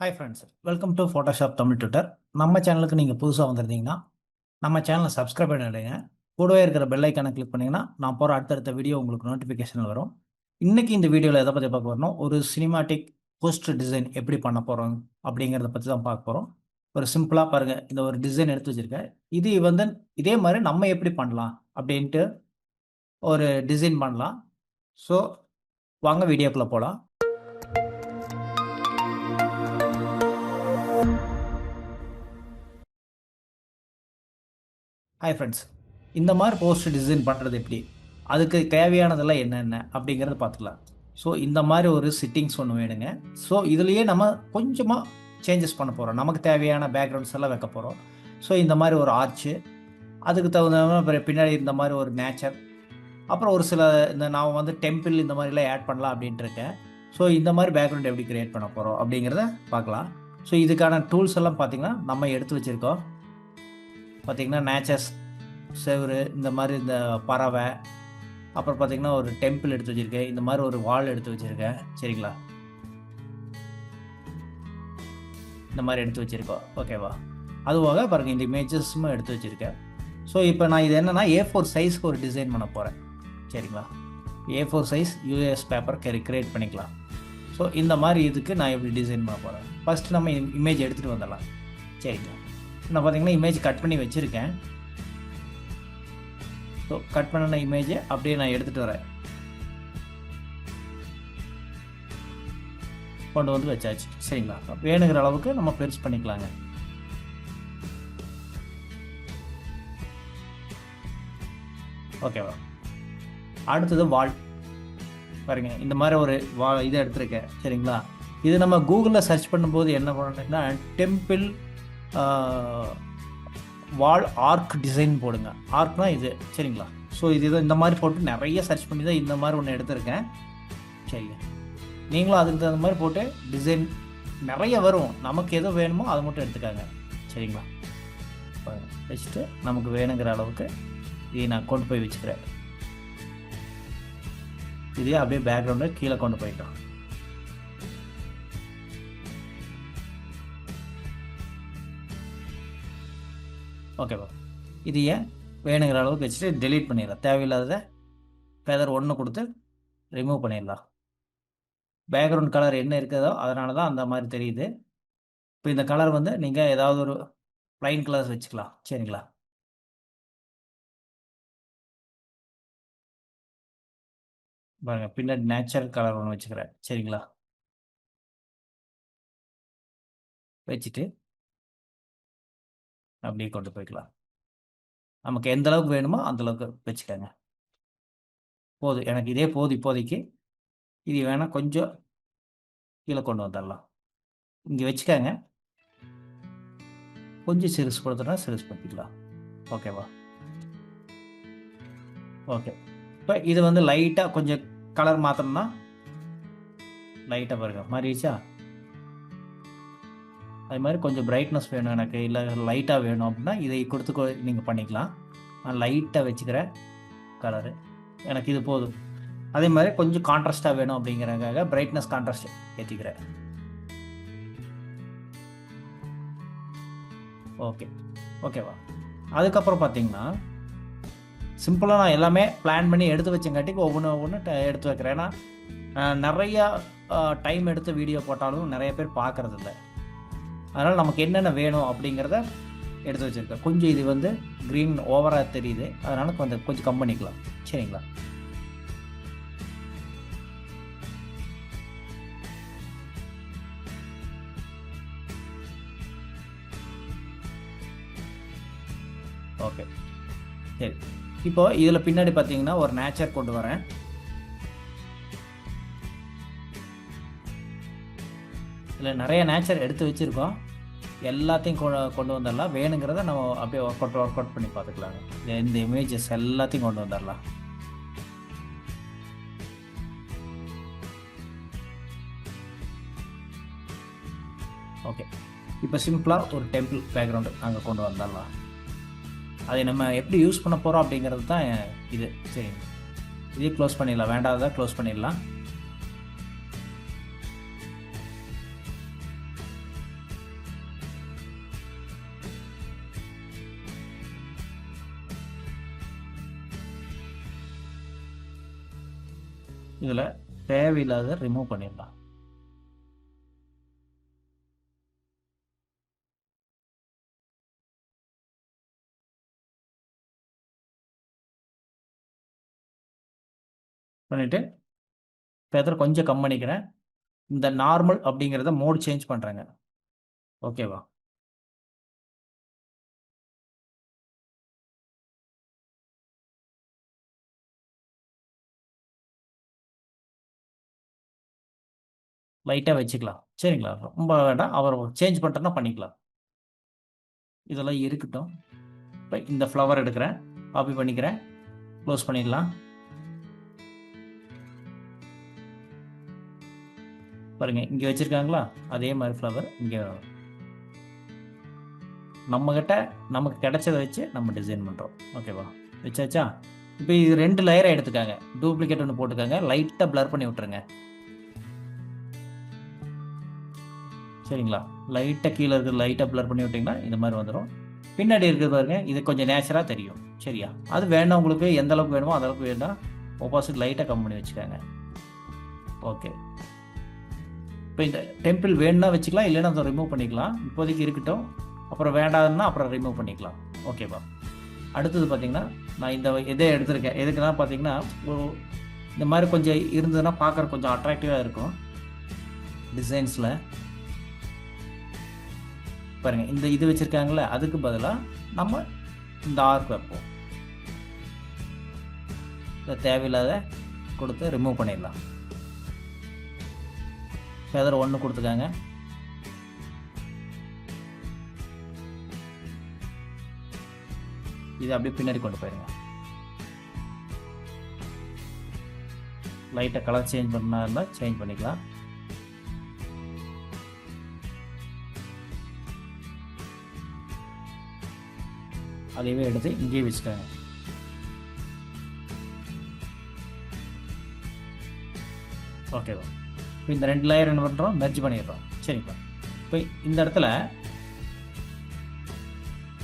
Hi friends welcome to Photoshop Tamil Twitter நம்ம சேனலுக்கு நீங்கள் புதுசாக வந்திருந்தீங்கன்னா நம்ம சேனலை சப்ஸ்கிரைப் பண்ணிடுங்க கூடவே இருக்கிற பெல் ஐக்கானை கிளிக் பண்ணிங்கன்னா நான் போகிற அடுத்தடுத்த வீடியோ உங்களுக்கு நோட்டிஃபிகேஷன் வரும். இன்றைக்கி இந்த வீடியோவில் எதை பற்றி பார்க்க வரணும் ஒரு சினிமாட்டிக் போஸ்டர் டிசைன் எப்படி பண்ண போகிறோம் அப்படிங்கிறத பற்றி தான் பார்க்க போகிறோம் ஒரு சிம்பிளாக பாருங்கள் இந்த ஒரு டிசைன் எடுத்து வச்சுருக்கேன். இது வந்து இதே மாதிரி நம்ம எப்படி பண்ணலாம் அப்படின்ட்டு ஒரு டிசைன் பண்ணலாம். ஸோ வாங்க வீடியோக்குள்ளே போகலாம் ஹாய் ஃப்ரெண்ட்ஸ் இந்த மாதிரி போஸ்டர் டிசைன் பண்ணுறது எப்படி? அதுக்கு தேவையானதெல்லாம் என்னென்ன அப்படிங்கிறத பார்த்துக்கலாம். ஸோ இந்த மாதிரி ஒரு சிட்டிங்ஸ் ஒன்று வேணுங்க. ஸோ இதுலேயே நம்ம கொஞ்சமாக சேஞ்சஸ் பண்ண போகிறோம் நமக்கு தேவையான பேக்ரவுண்ட்ஸ் எல்லாம் வைக்க போகிறோம் ஸோ இந்த மாதிரி ஒரு ஆர்ச்சு அதுக்கு தகுந்த மாதிரி பின்னாடி இந்த மாதிரி ஒரு நேச்சர் அப்புறம் ஒரு சில இந்த நான் வந்து டெம்பிள் இந்த மாதிரிலாம் ஆட் பண்ணலாம் அப்படின்ட்டு இருக்கேன். ஸோ இந்த மாதிரி பேக்ரவுண்ட் எப்படி க்ரியேட் பண்ண போகிறோம் அப்படிங்கிறத பார்க்கலாம். ஸோ இதுக்கான டூல்ஸ் எல்லாம் பார்த்திங்கன்னா நம்ம எடுத்து வச்சுருக்கோம். பார்த்திங்கன்னா நேச்சர்ஸ் செவரு இந்த மாதிரி இந்த பறவை அப்புறம் பார்த்தீங்கன்னா ஒரு டெம்பிள் எடுத்து வச்சுருக்கேன். இந்த மாதிரி ஒரு வால் எடுத்து வச்சுருக்கேன். சரிங்களா? இந்த மாதிரி எடுத்து வச்சுருக்கோம். ஓகேவா அதுவாக பாருங்கள் இந்த இமேஜஸும் எடுத்து வச்சுருக்கேன். ஸோ இப்போ நான் இது என்னென்னா ஏ ஃபோர் சைஸ்க்கு ஒரு டிசைன் பண்ண போகிறேன் சரிங்களா? A four size US paper curry create பண்ணிக்கலாம். ஸோ இந்த மாதிரி இதுக்கு நான் எப்படி டிசைன் பண்ண போகிறேன் ஃபஸ்ட்டு நம்ம இமேஜ் எடுத்துகிட்டு வந்துடலாம். சரிங்களா? நான் பார்த்தீங்கன்னா இமேஜ் கட் பண்ணி வச்சுருக்கேன். ஸோ கட் பண்ணின இமேஜை அப்படியே நான் எடுத்துகிட்டு வரேன். கொண்டு வந்து வச்சாச்சு. சரிங்களா? வேணுங்கிற அளவுக்கு நம்ம பெருசு பண்ணிக்கலாங்க. ஓகேவா? அடுத்தது வால் பாருங்க இந்த மாதிரி ஒரு வா இதை எடுத்திருக்கேன். சரிங்களா? இது நம்ம கூகுளில் சர்ச் பண்ணும்போது என்ன பண்ணணும்னா டெம்பிள் வால் ஆர்க் டிசைன் போடுங்க. ஆர்க்னா இது சரிங்களா? ஸோ இது இந்த மாதிரி போட்டு நிறைய சர்ச் பண்ணி தான் இந்த மாதிரி ஒன்று எடுத்திருக்கேன். சரிங்க. நீங்களும் அதுக்கு தகுந்த மாதிரி போட்டு டிசைன் நிறைய வரும். நமக்கு எது வேணுமோ அதை மட்டும் எடுத்துக்காங்க. சரிங்களா? வச்சுட்டு நமக்கு வேணுங்கிற அளவுக்கு இதை நான் கொண்டு போய் வச்சுக்கிறேன். இதே அப்படியே பேக்ரவுண்டை கீழே கொண்டு போயிட்டோம். ஓகேவா இது ஏன் வேணுங்கிற அளவுக்கு வச்சுட்டு டெலீட் பண்ணிடலாம் தேவையில்லாத ஃபெதர் ஒன்று கொடுத்து ரிமூவ் பண்ணிடலாம் பேக்ரவுண்ட் கலர் என்ன இருக்குதோ அதனால தான் அந்த மாதிரி தெரியுது. இப்போ இந்த கலர் வந்து நீங்கள் ஏதாவது ஒரு ப்ளைன் கலர்ஸ் வச்சுக்கலாம். சரிங்களா? பாருங்க பின்னாடி நேச்சுரல் கலர் ஒன்று வச்சுக்கிறேன். சரிங்களா? வச்சுட்டு அப்படியே கொண்டு போய்க்கலாம். நமக்கு எந்த அளவுக்கு வேணுமோ அந்த அளவுக்கு வச்சுக்கோங்க. போதும். எனக்கு இதே போதும் இப்போதைக்கு. இது வேணால் கொஞ்சம் கீழே கொண்டு வந்துடலாம். இங்கே வச்சுக்கோங்க. கொஞ்சம் சிறுசு கொடுத்துட்டா சிறுசு பண்ணிக்கலாம். ஓகேவா ஓகே இப்போ இது வந்து லைட்டாக கொஞ்சம் கலர் மாற்றணும்னா லைட்டாக பாருங்க. மாறிடுச்சா? அது மாதிரி கொஞ்சம் பிரைட்னஸ் வேணும் எனக்கு இல்லை லைட்டாக வேணும் அப்படின்னா இதை கொடுத்து நீங்கள் பண்ணிக்கலாம். நான் லைட்டாக வச்சுக்கிறேன் கலரு எனக்கு இது போதும். அதே மாதிரி கொஞ்சம் கான்ட்ராஸ்ட்டாக வேணும் அப்படிங்கிறக்காக பிரைட்னஸ் கான்ட்ராஸ்ட் ஏற்றிக்கிறேன் ஓகே ஓகேவா அதுக்கப்புறம் பார்த்தீங்கன்னா சிம்பிளாக நான் எல்லாமே பிளான் பண்ணி எடுத்து வச்சங்காட்டிக்கு ஒவ்வொன்று ஒவ்வொன்று எடுத்து வைக்கிறேன். ஏன்னா நிறையா டைம் எடுத்து வீடியோ போட்டாலும் நிறைய பேர் பார்க்குறதில்லை அதனால் நமக்கு என்னென்ன வேணும் அப்படிங்கிறத எடுத்து வச்சுருக்கேன். கொஞ்சம் இது வந்து க்ரீன் ஓவராக தெரியுது. அதனால் கொஞ்சம் கொஞ்சம் கம் பண்ணிக்கலாம். சரிங்களா? ஓகே சரி. இப்போ இதில் பின்னாடி பார்த்தீங்கன்னா ஒரு நேச்சர் கொண்டு வரேன். இதில் நிறைய நேச்சர் எடுத்து வச்சுருக்கோம். எல்லாத்தையும் கொண்டு வந்துடலாம். வேணுங்கிறத நம்ம அப்படியே ஒர்க் அவுட் ஒர்க் அவுட் பண்ணி பார்த்துக்கலாங்க. இந்த இமேஜஸ் எல்லாத்தையும் கொண்டு வந்துடலாம். ஓகே இப்போ சிம்பிளாக ஒரு டெம்பிள் பேக்ரவுண்டு அங்கே கொண்டு வந்துடலாம். அதை நம்ம எப்படி யூஸ் பண்ண போகிறோம் அப்படிங்கிறது தான் இது. சரிங்க இதே க்ளோஸ் பண்ணிடலாம். வேண்டாததாக க்ளோஸ் பண்ணிடலாம். இதில் தேவையில்லாத ரிமூவ் பண்ணிடலாம். பண்ணிவிட்டு ஃபெதர் கொஞ்சம் கம் பண்ணிக்கிறேன். இந்த நார்மல் அப்படிங்கிறத மோட் சேஞ்ச் பண்ணுறேங்க ஓகேவா லைட்டாக வச்சுக்கலாம். சரிங்களா? ரொம்ப வேண்டாம். அவர் சேஞ்ச் பண்ணுறேன்னா பண்ணிக்கலாம். இதெல்லாம் இருக்கட்டும். இப்போ இந்த ஃப்ளவர் எடுக்கிறேன். காப்பி பண்ணிக்கிறேன். க்ளோஸ் பண்ணிடலாம். பாருங்க இங்கே வச்சுருக்காங்களா? அதே மாதிரி ஃப்ளவர் இங்கே. நம்மக்கிட்ட நமக்கு கிடைச்சதை வச்சு நம்ம டிசைன் பண்ணுறோம் ஓகேவா வச்சாச்சா? இப்போ இது ரெண்டு லேயரை எடுத்துக்காங்க. டூப்ளிகேட் ஒன்று போட்டுக்காங்க லைட்டாக ப்ளர் பண்ணி விட்ருங்க சரிங்களா? லைட்டாக கீழே இருக்கிற லைட்டாக ப்ளர் பண்ணி விட்டிங்கன்னா இந்த மாதிரி வந்துடும் பின்னாடி இருக்கிறது பாருங்க இது கொஞ்சம் நேச்சராக தெரியும். சரியா? அது வேணும் உங்களுக்கு எந்த அளவுக்கு வேணுமோ அந்த அளவுக்கு வேணால் ஆப்போசிட் லைட்டாக கம் பண்ணி வச்சுக்கோங்க. ஓகே இப்போ இந்த டெம்பிள் வேணும்னா வச்சுக்கலாம் இல்லைன்னா அதை ரிமூவ் பண்ணிக்கலாம். இப்போதைக்கு இருக்கட்டும். அப்புறம் வேண்டாதுன்னா அப்புறம் ரிமூவ் பண்ணிக்கலாம். ஓகேவா அடுத்தது பார்த்தீங்கன்னா நான் இந்த இதை எடுத்திருக்கேன். எதுக்குன்னா பார்த்தீங்கன்னா இந்த மாதிரி கொஞ்சம் இருந்ததுன்னா பார்க்குற கொஞ்சம் அட்ராக்டிவாக இருக்கும். டிசைன்ஸில் பாருங்கள் இந்த இது வச்சுருக்காங்களே அதுக்கு பதிலாக நம்ம இந்த ஆர்க் வைப்போம். தேவையில்லாத கொடுத்து ரிமூவ் பண்ணிடலாம். ஃபெதர் ஒன்று கொடுத்துக்காங்க இது அப்படியே பின்னாடி கொண்டு போயிருங்க. லைட்டாக கலர் சேஞ்ச் பண்ணா இருந்தால் சேஞ்ச் பண்ணிக்கலாம். அதையவே எடுத்து இங்கேயே வச்சுக்காங்க. ஓகேவா இப்போ இந்த ரெண்டு லேயர் என்ன பண்ணுறோம் மெர்ஜ் பண்ணிடுறோம். சரிப்பா. இப்போ இந்த இடத்துல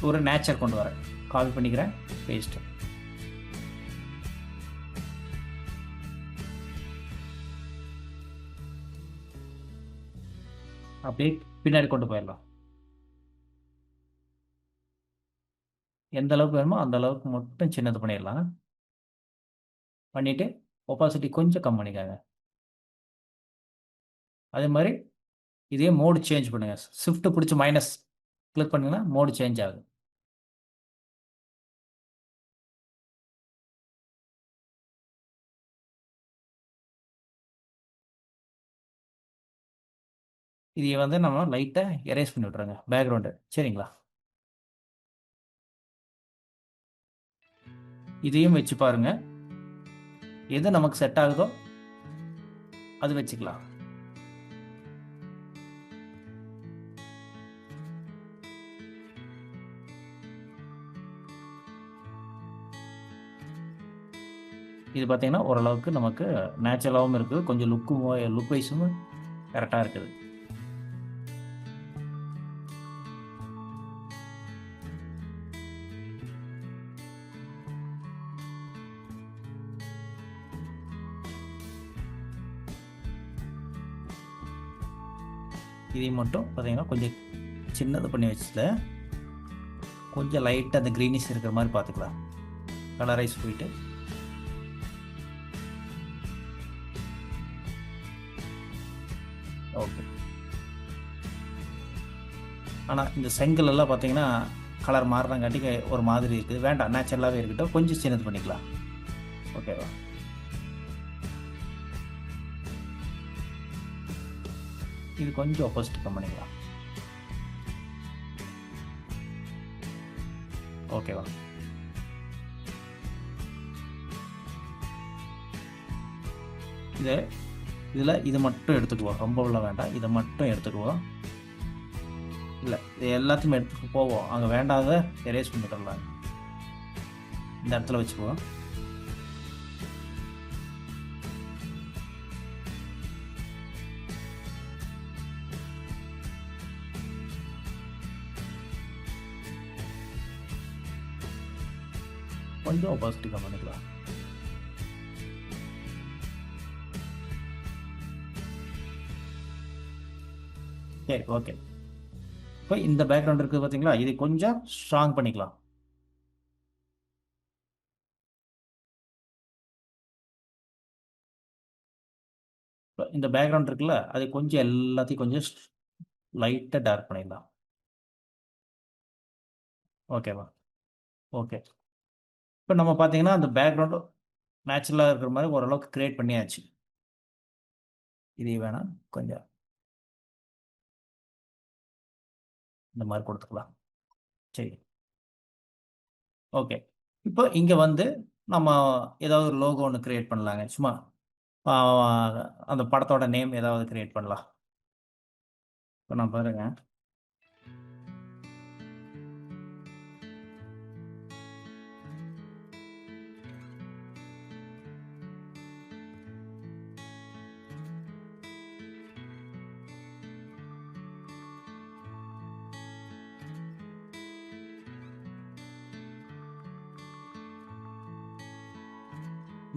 ஒரு நேச்சர் கொண்டு வரேன். காப்பி பண்ணிக்கிறேன். பேஸ்ட்டு அப்படியே பின்னாடி கொண்டு போயிடலாம். எந்த அளவுக்கு வேணுமோ அந்த அளவுக்கு மட்டும் சின்னது பண்ணிடலாம். பண்ணிவிட்டு ஒப்பாசிட்டி கொஞ்சம் கம் பண்ணிக்காங்க. அதே மாதிரி இதே மோடு சேஞ்ச் பண்ணுங்கள் ஷிஃப்ட்டு பிடிச்சி மைனஸ் கிளிக் பண்ணிங்கன்னா மோடு சேஞ்ச் ஆகுது. இதை வந்து நம்ம லைட்டாக எரேஸ் பண்ணி விட்ருங்க பேக்ரவுண்டு சரிங்களா? இதையும் வச்சு பாருங்க. எது நமக்கு செட் ஆகுதோ அது வச்சுக்கலாம். இது பார்த்தீங்கன்னா ஓரளவுக்கு நமக்கு நேச்சுரலாகவும் இருக்குது. கொஞ்சம் லுக்கும் லுக் வைஸும் கரெக்டாக இருக்குது. இதை மட்டும் பார்த்தீங்கன்னா கொஞ்சம் சின்னது பண்ணி வச்சுட்டு கொஞ்சம் லைட்டாக அந்த க்ரீனிஷ் இருக்கிற மாதிரி பார்த்துக்கலாம். கலரைஸ் போயிட்டு. ஓகே ஆனால் இந்த செங்கல் எல்லாம் பார்த்தீங்கன்னா கலர் மாறுறங்காட்டிக்கு ஒரு மாதிரி இருக்குது. வேண்டாம் நேச்சுரலாகவே இருக்கட்டும். கொஞ்சம் சின்னது பண்ணிக்கலாம். ஓகேவா இது கொஞ்சம் ஆப்போசிட் கம்பெனிங்களா ஓகேவா இது இதில் இது மட்டும் எடுத்துக்குவோம் ரொம்ப உள்ள வேண்டாம். இதை மட்டும் எடுத்துக்குவோம் இல்லை இது எல்லாத்தையுமே எடுத்துட்டு போவோம். அங்கே வேண்டாத எரேஸ் பண்ணிடலாம் இந்த இடத்துல வச்சுக்குவோம் கொஞ்சம் ஒபாசிட்டி கம் பண்ணிக்கலாம் சரி ஓகே இப்போ இந்த பேக்ரவுண்ட் இருக்குது பார்த்தீங்களா? இது கொஞ்சம் ஸ்ட்ராங் பண்ணிக்கலாம். இப்போ இந்த பேக்ரவுண்ட் இருக்குல்ல அது கொஞ்சம் எல்லாத்தையும் கொஞ்சம் லைட்டாக டார்க் பண்ணிடலாம். ஓகேவா ஓகே இப்போ நம்ம பார்த்தீங்கன்னா அந்த பேக்ரவுண்டு நேச்சுரலாக இருக்கிற மாதிரி ஓரளவுக்கு க்ரியேட் பண்ணியாச்சு. இது வேணாம் கொஞ்சம் இந்த மாதிரி கொடுத்துக்கலாம். சரி. ஓகே. இப்போ இங்கே வந்து நம்ம ஏதாவது ஒரு லோகோ ஒன்று க்ரியேட் பண்ணலாங்க. சும்மா அந்த படத்தோட நேம் ஏதாவது க்ரியேட் பண்ணலாம். இப்போ நான் பாருங்க.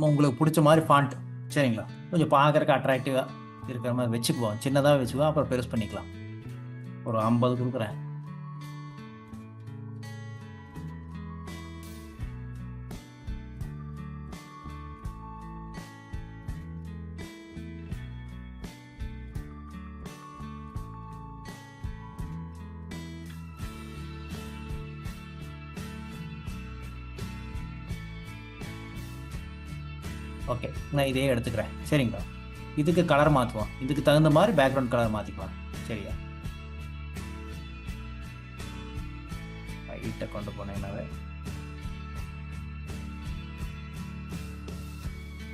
உங்களுக்கு பிடிச்ச மாதிரி ஃபாண்ட் சரிங்களா? கொஞ்சம் பார்க்குறக்கு அட்ராக்டிவாக இருக்கிற மாதிரி வச்சுக்குவோம். சின்னதாக வச்சுக்குவோம் அப்புறம் பெருசு பண்ணிக்கலாம். ஒரு ஐம்பது கொடுக்குறேன். ஓகே நான் இதே எடுத்துக்கிறேன். சரிங்களா? இதுக்கு கலர் மாற்றுவோம் இதுக்கு தகுந்த மாதிரி பேக்ரவுண்ட் கலர் மாற்றிக்கலாம் சரியா? ஹைட்டை கொண்டு போனேன்னாவே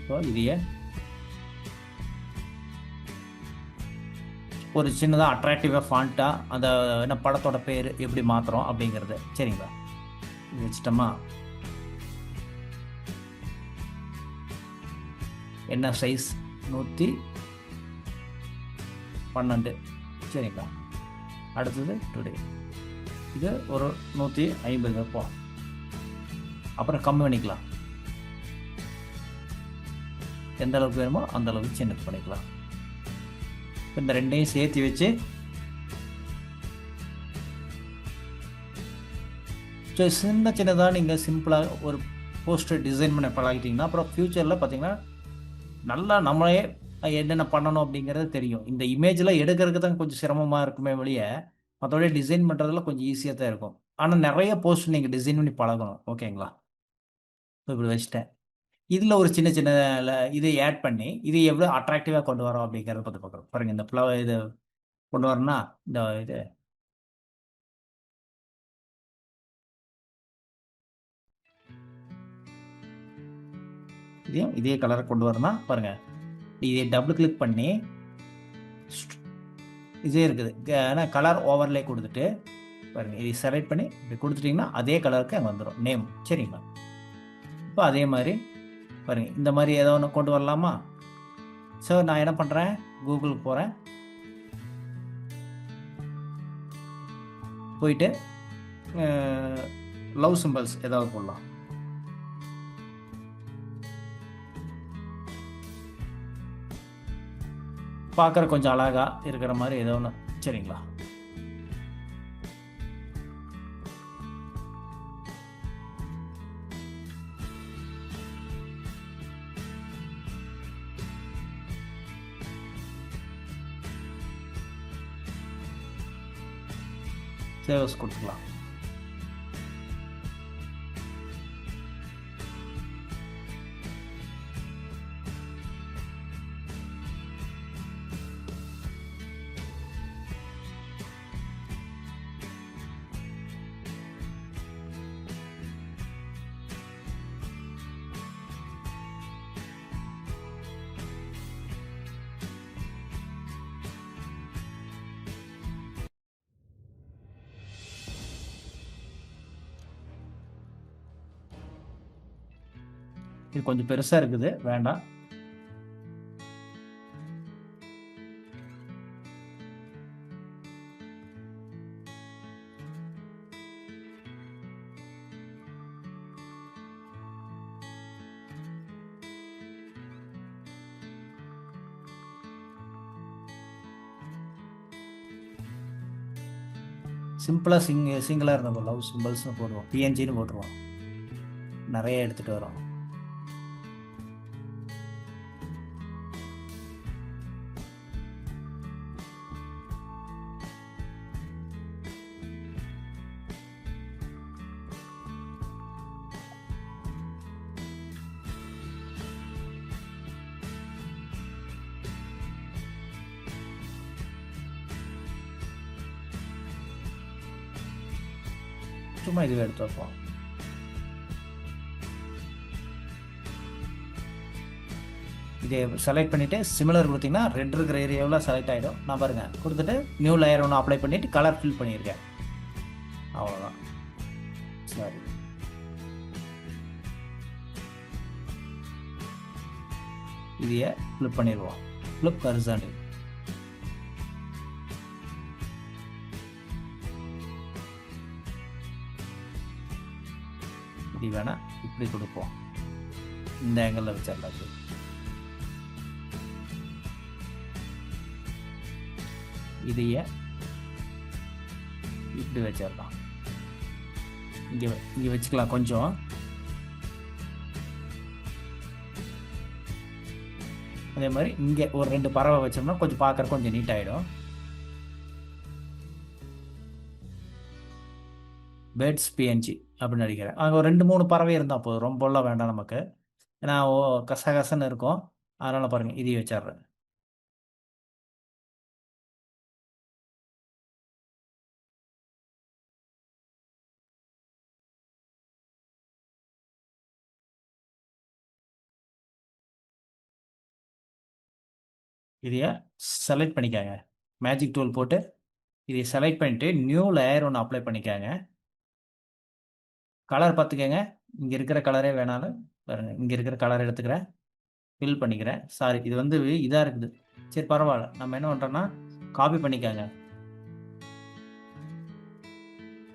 ஸோ இதையே ஒரு சின்னதாக அட்ராக்டிவாக ஃபாண்ட்டாக அந்த என்ன படத்தோட பேர் எப்படி மாற்றுறோம் அப்படிங்கிறது. சரிங்களா? இது வச்சிட்டோமா? என்ன சைஸ் நூற்றி பன்னெண்டு. சரிங்களா? அடுத்தது டுடே இது ஒரு நூற்றி ஐம்பது. வைப்போம் அப்புறம் கம்மி பண்ணிக்கலாம். எந்த அளவுக்கு வேணுமோ அந்த அளவுக்கு சின்னது பண்ணிக்கலாம். இந்த ரெண்டையும் சேர்த்து வச்சு ஸோ சின்ன சின்னதாக நீங்கள் சிம்பிளாக ஒரு போஸ்டர் டிசைன் பண்ண பழகிட்டீங்கன்னா அப்புறம் ஃப்யூச்சரில் பார்த்தீங்கன்னா நல்லா நம்மளே என்னென்ன பண்ணணும் அப்படிங்கிறது தெரியும். இந்த இமேஜில் எடுக்கிறதுக்கு தான் கொஞ்சம் சிரமமாக இருக்குமே வழிய மற்றபடி டிசைன் பண்ணுறதுல கொஞ்சம் ஈஸியாக தான் இருக்கும். ஆனால் நிறைய போஸ்ட் நீங்கள் டிசைன் பண்ணி பழகணும். ஓகேங்களா இப்படி வச்சுட்டேன். இதில் ஒரு சின்ன சின்ன இதை ஆட் பண்ணி இது எவ்வளோ அட்ராக்டிவாக கொண்டு வரோம் அப்படிங்கிறத பற்றி பார்க்குறோம். பாருங்கள் இந்த ஃப்ளவர் இது கொண்டு வரணும்னா இந்த இது இதையும் இதே கலரை கொண்டு வரணும்னா பாருங்கள் இதை டபுள் கிளிக் பண்ணி இதே இருக்குது. ஆனால் கலர் ஓவர்லே கொடுத்துட்டு பாருங்கள் இதை செலக்ட் பண்ணி இப்படி கொடுத்துட்டிங்கன்னா அதே கலருக்கு அங்கே வந்துடும் நேம் சரிங்களா? இப்போ அதே மாதிரி பாருங்கள் இந்த மாதிரி ஏதோ ஒன்று கொண்டு வரலாமா? ஸோ நான் என்ன பண்ணுறேன் கூகுளுக்கு போகிறேன் போயிட்டு லவ் சிம்பிள்ஸ் ஏதாவது போடலாம். பார்க்குற கொஞ்சம் அழகா இருக்கிற மாதிரி ஏதோ ஒன்று சரிங்களா? சேவஸ் கொடுத்துக்கலாம். இது கொஞ்சம் பெருசா இருக்குது. வேண்டாம். சிம்பிளாக சிங் சிங்கிளாக இருந்த லவ் சிம்பிள்ஸ்னு போடுவோம். பிஎன்ஜின்னு போட்டுருவோம். நிறைய எடுத்துகிட்டு வரோம் சும்மா இதுவே எடுத்து வைப்போம் இதை செலக்ட் பண்ணிவிட்டு சிமிலர் கொடுத்தீங்கன்னா ரெட் இருக்கிற ஏரியாவில் செலக்ட் ஆகிடும் நான் பாருங்கள் கொடுத்துட்டு நியூ லேயர் ஒன்று அப்ளை பண்ணிவிட்டு கலர் ஃபில் பண்ணியிருக்கேன். அவ்வளோதான் சரி. இதையே ஃப்ளிப் பண்ணிடுவோம். ஃப்ளிப் ஹரிசாண்டல் இப்படி கொடுப்போம்? இந்த ஆங்கிளில் வச்சிடலாம் இதைய இதையே இப்படி வச்சிடலாம். இங்கே இங்கே வச்சுக்கலாம் கொஞ்சம். அதே மாதிரி இங்கே ஒரு ரெண்டு பறவை வச்சோம்னா கொஞ்சம் பார்க்குற கொஞ்சம் நீட் ஆகிடும் பேர்ட்ஸ் பிஎன்ஜி அப்படின்னு நினைக்கிறேன். அங்கே ஒரு ரெண்டு மூணு பறவை இருந்தால் போதும். ரொம்பலாம் வேண்டாம் நமக்கு. ஏன்னா ஓ கசகசன்னு இருக்கும். அதனால் பாருங்கள் இதையும் வச்சிடுறேன் இதையை செலக்ட் பண்ணிக்காங்க. மேஜிக் டூல் போட்டு இதை செலக்ட் பண்ணிட்டு நியூ லேயர் ஒன்று அப்ளை பண்ணிக்காங்க. கலர் பார்த்துக்கங்க. இங்கே இருக்கிற கலரே வேணாலும் பாருங்க. இங்கே இருக்கிற கலர் எடுத்துக்கிறேன். ஃபில் பண்ணிக்கிறேன். சாரி இது வந்து இதாக இருக்குது. சரி பரவாயில்ல. நம்ம என்ன பண்ணுறோன்னா காப்பி பண்ணிக்காங்க.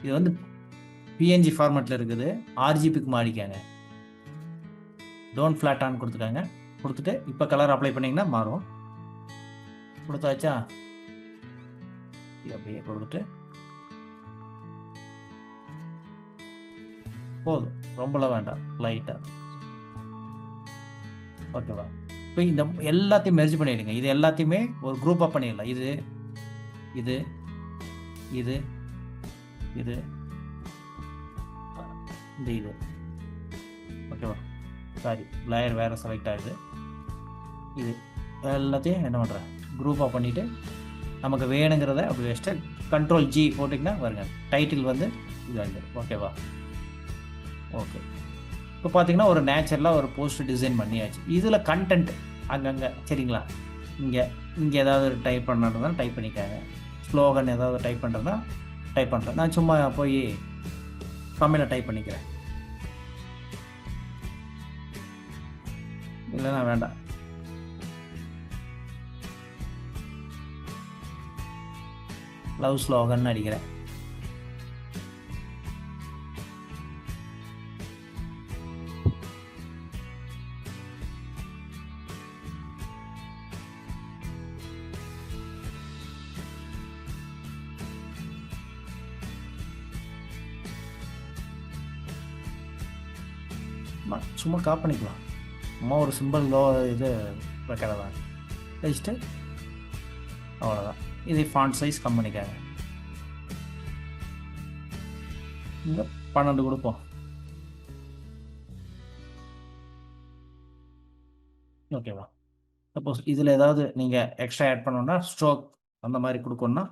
இது வந்து பிஎன்ஜி ஃபார்மேட்டில் இருக்குது. ஆர்ஜிபிக்கு மாறிக்காங்க. டோன்ட் ஃப்ளாட் ஆன் கொடுத்துக்காங்க. கொடுத்துட்டு இப்போ கலர் அப்ளை பண்ணிங்கன்னா மாறும். கொடுத்தாச்சா? இது அப்படியே கொடுத்துட்டு போதும். ரொம்பலாம் வேண்டாம். லைட்டாக ஓகேவா இப்போ இந்த எல்லாத்தையும் மெர்ஜ் பண்ணிடுங்க. இது எல்லாத்தையுமே ஒரு குரூப்பாக பண்ணிடலாம். இது இது இது இது இந்த இது. ஓகேவா சாரி லேயர் வேறு செலக்ட் ஆகுது. இது எல்லாத்தையும் என்ன பண்ணுறேன் குரூப்பாக பண்ணிவிட்டு நமக்கு வேணுங்கிறத அப்படி வச்சுட்டு கண்ட்ரோல் ஜி போட்டிங்கன்னா வருங்க. டைட்டில் வந்து இது வந்து ஓகேவா ஓகே இப்போ பார்த்தீங்கன்னா ஒரு நேச்சுரலாக ஒரு போஸ்ட் டிசைன் பண்ணியாச்சு. இதில் கண்டென்ட் அங்கங்கே சரிங்களா? இங்கே இங்கே ஏதாவது டைப் பண்ணுறதுனா டைப் பண்ணிக்காங்க. ஸ்லோகன் ஏதாவது டைப் பண்ணுறதுனா டைப் பண்ணுறேன் நான் சும்மா போய் தமிழில் டைப் பண்ணிக்கிறேன். இல்லைன்னா வேண்டாம். லவ் ஸ்லோகன் அடிக்கிறேன். சும்மா- சும்மா காப் பண்ணிக்கலாம். சும்மா ஒரு சிம்பிள் லோ இது வைக்கிறதா? வச்சுட்டு அவ்வளோதான் இதை ஃபாண்ட் சைஸ் கம் பண்ணிக்காங்க இங்கே பன்னெண்டு கொடுப்போம். ஓகேவா சப்போஸ் இதில் ஏதாவது நீங்கள் எக்ஸ்ட்ரா ஆட் பண்ணோன்னா ஸ்ட்ரோக் அந்த மாதிரி கொடுக்கணுன்னா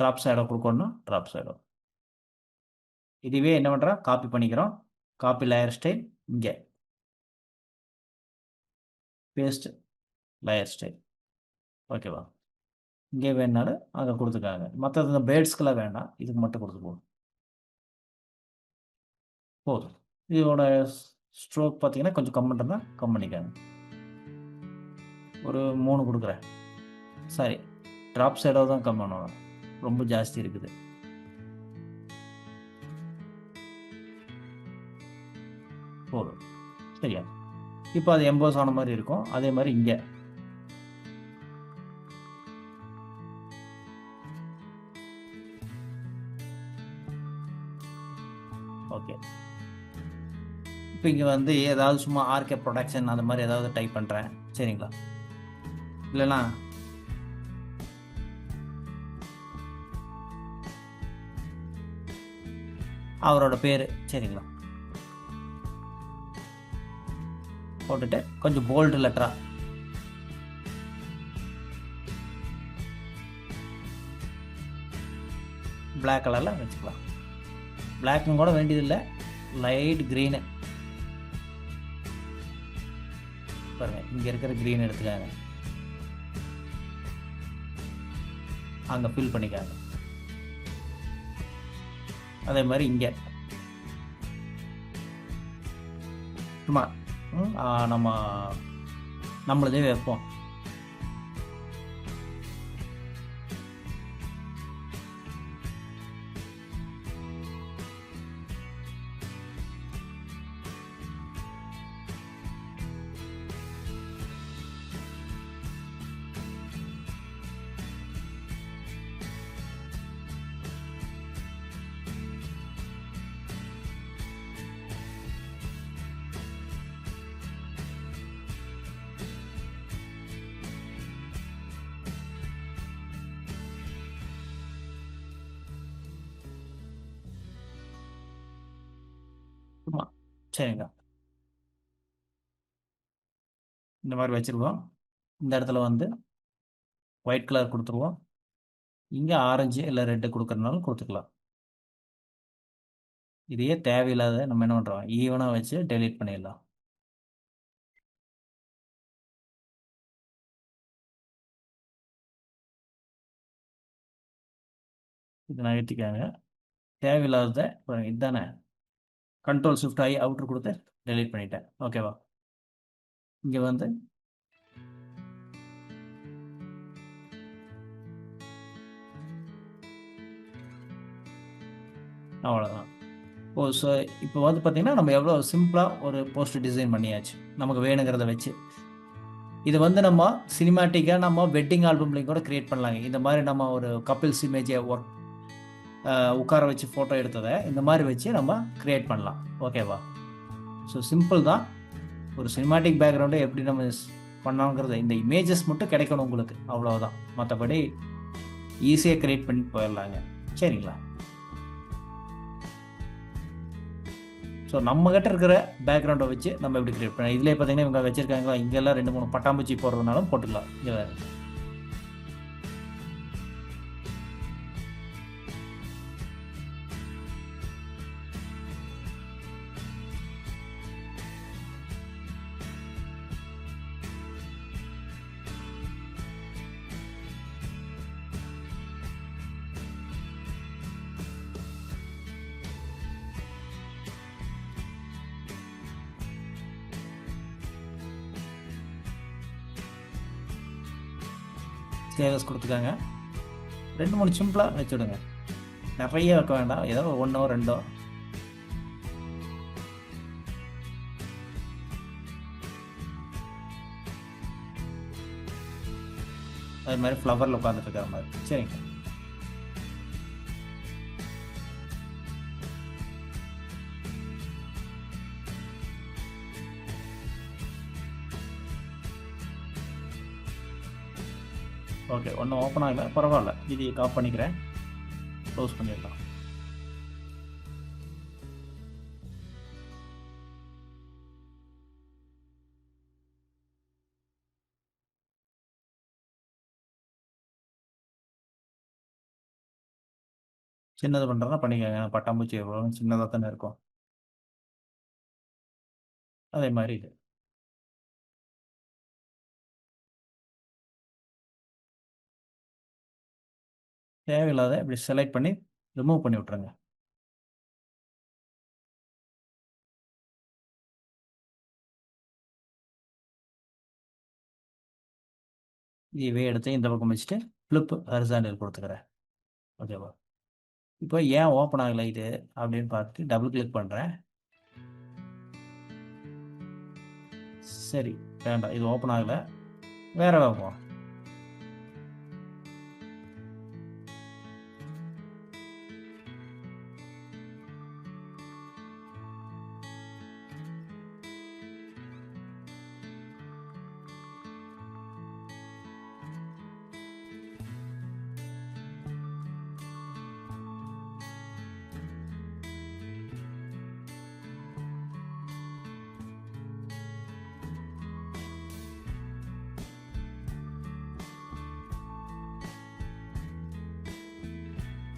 ட்ராப்ஸ் சைடோ கொடுக்கணும் ட்ராப்ஸ் சைடோ இதுவே என்ன பண்ணுறோம் காப்பி பண்ணிக்கிறோம். காப்பி லயர் ஸ்டைல் இங்கே. பேஸ்ட் லயர் ஸ்டைல் ஓகேவா இங்கே வேணாலும் அங்கே கொடுத்துக்காங்க. மற்றது இந்த பேர்ட்ஸ்க்கெல்லாம் வேண்டாம். இதுக்கு மட்டும் கொடுத்து போதும் போதும். இதோட ஸ்ட்ரோக் பார்த்தீங்கன்னா கொஞ்சம் கம் பண்ணுறதா கம் பண்ணிக்காங்க. ஒரு மூணு கொடுக்குறேன். சாரி. ட்ராப் சைடாக தான் கம் பண்ணணும் ரொம்ப ஜாஸ்தி இருக்குது. போதும். சரியா? இப்போ அது எம்போஸ் ஆன மாதிரி இருக்கும். அதே மாதிரி இங்கே. ஓகே. இப்போ இங்கே வந்து ஏதாவது சும்மா ஆர்கே ப்ரொடக்ஷன் அந்த மாதிரி ஏதாவது டைப் பண்ணுறேன் சரிங்களா? இல்லைன்னா அவரோட பேர். சரிங்களா? போட்டுட்டு கொஞ்சம் போல்டு லெட்டரா பிளாக் கலரில் வச்சுக்கலாம். பிளாக்கும் கூட வேண்டியதில்லை. லைட் க்ரீனு பாருங்க இங்கே இருக்கிற க்ரீன் எடுத்துக்காங்க அங்கே ஃபில் பண்ணிக்காங்க அதே மாதிரி இங்கே. சும்மா நம்ம நம்மளதே வைப்போம். சரிங்க. இந்த மாதிரி வச்சுருவோம் இந்த இடத்துல வந்து ஒயிட் கலர் கொடுத்துருவோம். இங்கே ஆரஞ்சு இல்லை ரெட்டு கொடுக்குறதுனாலும் கொடுத்துக்கலாம். இதையே தேவையில்லாத நம்ம என்ன பண்ணுறோம் ஈவனாக வச்சு டெலீட் பண்ணிடலாம். இது நகர்த்திக்காங்க தேவையில்லாதத இதுதானே கண்ட்ரோல் ஷிஃப்ட் ஆகி அவுட்ரு கொடுத்து டெலீட் பண்ணிட்டேன். ஓகேவா இங்கே வந்து அவ்வளோதான் ஓ ஸோ இப்போ வந்து பார்த்தீங்கன்னா நம்ம எவ்வளோ சிம்பிளாக ஒரு போஸ்ட் டிசைன் பண்ணியாச்சு. நமக்கு வேணுங்கிறத வச்சு. இது வந்து நம்ம சினிமாட்டிக்காக நம்ம வெட்டிங் ஆல்பம்லையும் கூட க்ரியேட் பண்ணலாங்க. இந்த மாதிரி நம்ம ஒரு கப்பிள்ஸ் இமேஜை ஒர்க் உட்கார வச்சு ஃபோட்டோ எடுத்ததை இந்த மாதிரி வச்சு நம்ம க்ரியேட் பண்ணலாம். ஓகேவா ஸோ சிம்பிள் தான். ஒரு சினிமாட்டிக் பேக்ரவுண்டை எப்படி நம்ம ஸ் இந்த இமேஜஸ் மட்டும் கிடைக்கணும் உங்களுக்கு. அவ்வளோதான் மற்றபடி ஈஸியாக க்ரியேட் பண்ணி போயிடலாங்க. சரிங்களா? ஸோ நம்மக்கிட்ட இருக்கிற பேக்ரவுண்டை வச்சு நம்ம எப்படி கிரியேட் பண்ணலாம்? இதிலே பார்த்தீங்கன்னா இவங்க வச்சுருக்காங்களா? இங்கெல்லாம் ரெண்டு மூணு பட்டாம்பூச்சி போடுறதுனாலும் போட்டுக்கலாம். இங்கே வேறு ஸ்டேட்டஸ் கொடுத்துக்காங்க ரெண்டு மூணு சிம்பிளாக வச்சுடுங்க. நிறைய வைக்க வேண்டாம். ஏதோ ஒன்றோ ரெண்டோ. அது மாதிரி ஃப்ளவரில் உட்காந்துட்டு இருக்கிற மாதிரி. சரிங்க. ஓகே ஒன்றும் ஓப்பன் ஆகலை. பரவாயில்ல. இது காப் பண்ணிக்கிறேன். க்ளோஸ் பண்ணிடலாம். சின்னது பண்ணுறதுனா பண்ணிக்கோங்க. பட்டாம்பூச்சி எவ்வளோ சின்னதாக தானே இருக்கும். அதே மாதிரி இது. தேவையில்லாத இப்படி செலக்ட் பண்ணி ரிமூவ் பண்ணி விட்ருங்க இவே எடுத்து இந்த பக்கம் வச்சுட்டு ஃப்ளிப் ஹரிசாண்டல் கொடுத்துக்கிறேன். ஓகேவா இப்போ ஏன் ஓப்பன் ஆகலை இது? அப்படின்னு பார்த்துட்டு டபுள் கிளிக் பண்ணுறேன் சரி வேண்டாம் இது ஓப்பன் ஆகலை. வேறு வைப்போம்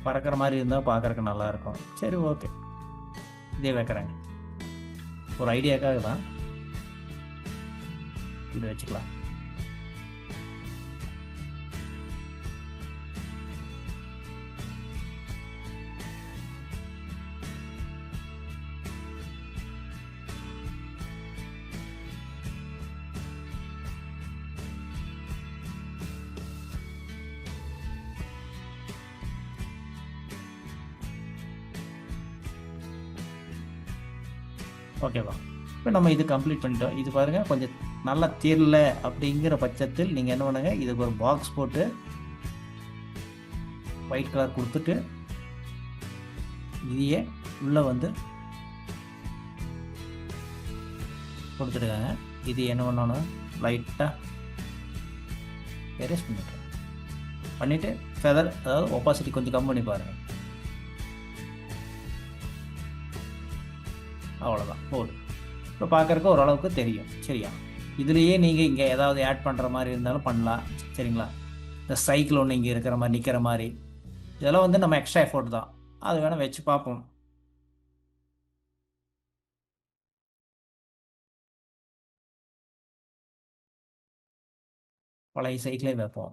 பறக்கிற மாதிரி இருந்தால் பார்க்குறக்கு நல்லாயிருக்கும். சரி ஓகே இதே வைக்கிறேங்க. ஒரு ஐடியாக்காக தான் இது வச்சுக்கலாம். ஓகேவா? இப்போ நம்ம இது கம்ப்ளீட் பண்ணிட்டோம். இது பாருங்கள் கொஞ்சம் நல்லா தீரல அப்படிங்கிற பட்சத்தில் நீங்கள் என்ன பண்ணுங்கள் இதுக்கு ஒரு பாக்ஸ் போட்டு ஒயிட் கலர் கொடுத்துட்டு இதையே உள்ளே வந்து கொடுத்துருக்காங்க இது என்ன பண்ணணும்? லைட்டாக எரேஸ் பண்ணிட்டேன் பண்ணிவிட்டு ஃபெதர் அதாவது ஒப்பாசிட்டி கொஞ்சம் கம் பண்ணி பாருங்கள் அவ்வளோதான் போதும். இப்போ பார்க்குறக்கு ஓரளவுக்கு தெரியும். சரியா? இதுலேயே நீங்கள் இங்கே ஏதாவது ஆட் பண்ணுற மாதிரி இருந்தாலும் பண்ணலாம். சரிங்களா? இந்த சைக்கிள் ஒன்று இங்கே இருக்கிற மாதிரி நிற்கிற மாதிரி. இதெல்லாம் வந்து நம்ம எக்ஸ்ட்ரா எஃபோர்ட் தான். அது வேணால் வச்சு பார்ப்போம். பழைய சைக்கிளே வைப்போம்.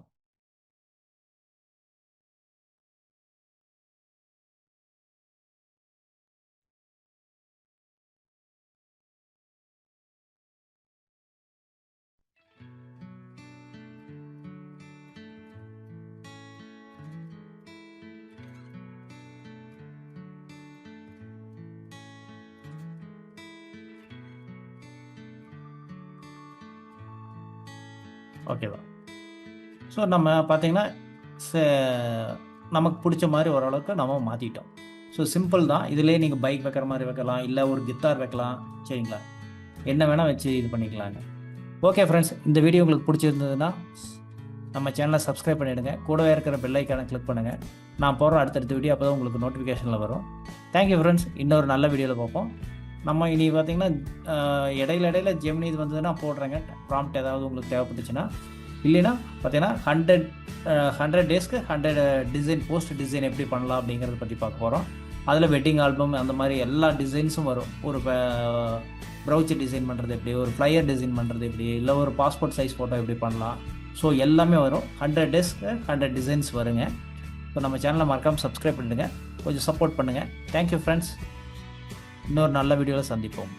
ஸோ நம்ம பார்த்தீங்கன்னா ச- நமக்கு பிடிச்ச மாதிரி ஓரளவுக்கு நம்ம மாற்றிட்டோம் ஸோ சிம்பிள் தான். இதுலேயே நீங்கள் பைக் வைக்கிற மாதிரி வைக்கலாம் இல்லை ஒரு கித்தார் வைக்கலாம். சரிங்களா? என்ன வேணால் வச்சு இது பண்ணிக்கலாங்க. ஓகே ஃப்ரெண்ட்ஸ் இந்த வீடியோ உங்களுக்கு பிடிச்சிருந்ததுன்னா நம்ம சேனலை சப்ஸ்கிரைப் பண்ணிவிடுங்க கூடவே இருக்கிற பெல்லைக்கான கிளிக் பண்ணுங்கள் நான் போகிற அடுத்தடுத்த வீடியோ அப்போ தான் உங்களுக்கு நோட்டிஃபிகேஷனில் வரும். தேங்க்யூ ஃப்ரெண்ட்ஸ் இன்னொரு நல்ல வீடியோவில் பார்ப்போம். நம்ம இனி பார்த்தீங்கன்னா இடையில இடையில ஜெமினி இது வந்ததுன்னா போடுறேங்க. ப்ராம்ப்ட் ஏதாவது உங்களுக்கு தேவைப்பட்டுச்சுன்னா இல்லைன்னா பார்த்தீங்கன்னா ஹண்ட்ரட் ஹண்ட்ரட் டேஸ்க்கு ஹண்ட்ரட் டிசைன் போஸ்ட் டிசைன் எப்படி பண்ணலாம் அப்படிங்கிறத பற்றி பார்க்க போகிறோம் அதில் வெட்டிங் ஆல்பம் அந்த மாதிரி எல்லா டிசைன்ஸும் வரும். ஒரு ப்ரௌச்சர் டிசைன் பண்ணுறது எப்படி ஒரு ஃப்ளையர் டிசைன் பண்ணுறது எப்படி இல்லை ஒரு பாஸ்போர்ட் சைஸ் ஃபோட்டோ எப்படி பண்ணலாம். ஸோ எல்லாமே வரும். ஹண்ட்ரட் டேஸ்க்கு ஹண்ட்ரட் டிசைன்ஸ் வருங்க. ஸோ நம்ம சேனலை மறக்காமல் சப்ஸ்கிரைப் பண்ணுங்கள் கொஞ்சம் சப்போர்ட் பண்ணுங்கள் தேங்க்யூ ஃப்ரெண்ட்ஸ் இன்னொரு நல்ல வீடியோவில் சந்திப்போம்.